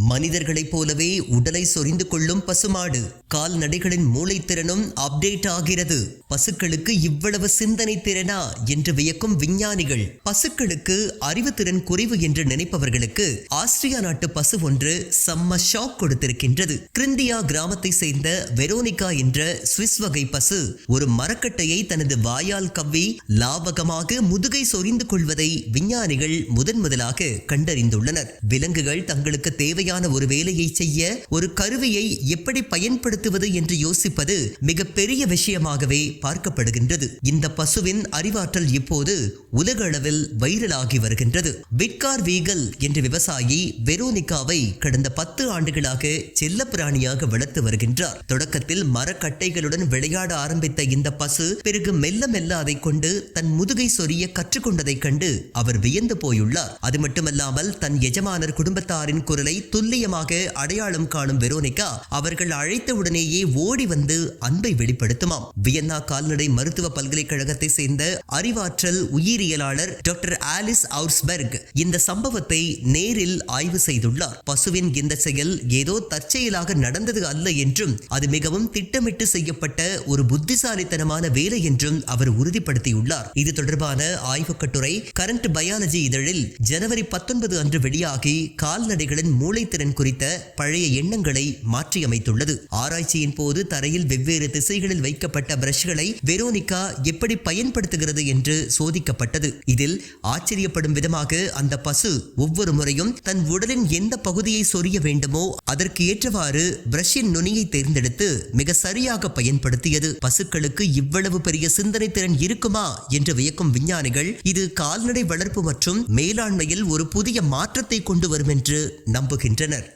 மனிதர்களைப் போலவே உடலை சொரிந்து கொள்ளும் பசுமாடு. கால்நடைகளின் மூளைத்திறனும் அப்டேட் ஆகிறது. பசுக்களுக்கு இவ்வளவு சிந்தனை திறனா என்று வியக்கும் விஞ்ஞானிகள். பசுக்களுக்கு அறிவுத்திறன் குறைவு என்று நினைப்பவர்களுக்கு ஆஸ்திரியா நாட்டு பசு ஒன்று செம்ம ஷாக் கொடுத்திருக்கின்றது. கிரிந்தியா கிராமத்தை சேர்ந்த வெரோனிகா என்ற சுவிஸ் வகை பசு ஒரு மரக்கட்டையை தனது வாயால் கவ்வி லாபகமாக முதுகை சொரிந்து கொள்வதை விஞ்ஞானிகள் முதன் முதலாக கண்டறிந்துள்ளனர். விலங்குகள் தங்களுக்கு தேவையான ஒரு வேலையை செய்ய ஒரு கருவியை எப்படி பயன்படுத்துவது என்று யோசிப்பது மிக பெரிய விஷயமாகவே பார்க்கப்படுகின்றது. இந்த பசுவின் அறிவாற்றல் இப்போது உலக அளவில் வைரலாகி வருகின்றது. விட்கார் வீகல் என்ற விவசாயி வெரோனிகாவை கடந்த பத்து ஆண்டுகளாக செல்லப்பிராணியாக வளர்த்து வருகின்றார். தொடக்கத்தில் மரக்கட்டைகளுடன் விளையாட ஆரம்பித்த இந்த பசு பிறகு மெல்ல மெல்ல அதை கொண்டு தன் முதுகை சொரிய கற்றுக்கொண்டதைக் கண்டு அவர் வியந்து போயுள்ளார். அது மட்டுமல்லாமல் தன் எஜமானர் குடும்பத்தாரின் குரலை துல்லியமாக அடையாளம் காணும் வெரோனிகா அவர்கள் உடனேயே ஓடி வந்து அன்பை வெளிப்படுத்துமாம். வியன்னா கால்நடை மருத்துவ பல்கலைக்கழகத்தை சேர்ந்த அறிவாற்றல் உயிரியலாளர் டாக்டர் ஆலிஸ் அவுர்ஸ்பெர்க் இந்த சம்பவத்தை நேரில் ஆய்வு செய்துள்ளார். பசுவின் இந்த செயல் ஏதோ தற்செயலாக நடந்தது அல்ல என்றும் அது மிகவும் திட்டமிட்டு செய்யப்பட்ட ஒரு புத்திசாலித்தனமான வேலை என்றும் அவர் உறுதிப்படுத்தியுள்ளார். இது தொடர்பான ஆய்வு கட்டுரை கரண்ட் பயாலஜி இதழில் ஜனவரி பத்தொன்பது அன்று வெளியாகி கால்நடைகளின் மூளைத்திறன் குறித்த பழைய எண்ணங்களை மாற்றியமைத்துள்ளது. ஆராய்ச்சியின் போது தரையில் வெவ்வேறு திசைகளில் வைக்கப்பட்ட பிரஷ்களை வெரோனிகா எப்படி பயன்படுத்துகிறது என்று சோதிக்கப்பட்டது. இதில் ஆச்சரியப்படும் விதமாக அந்த பசு ஒவ்வொரு முறையும் தன் உடலின் எந்த பகுதியை சொரிய வேண்டுமோ அதற்கு ஏற்றவாறு பிரஷின் நுனியை தேர்ந்தெடுத்து மிக சரியாக பயன்படுத்தியது. பசுக்களுக்கு இவ்வளவு பெரிய சிந்தனை திறன் இருக்குமா என்று வியக்கும் விஞ்ஞானிகள் இது கால்நடை வளர்ப்பு மற்றும் மேலாண்மையில் ஒரு புதிய மாற்றத்தை கொண்டு வரும் என்று நம்புகின்றனர்.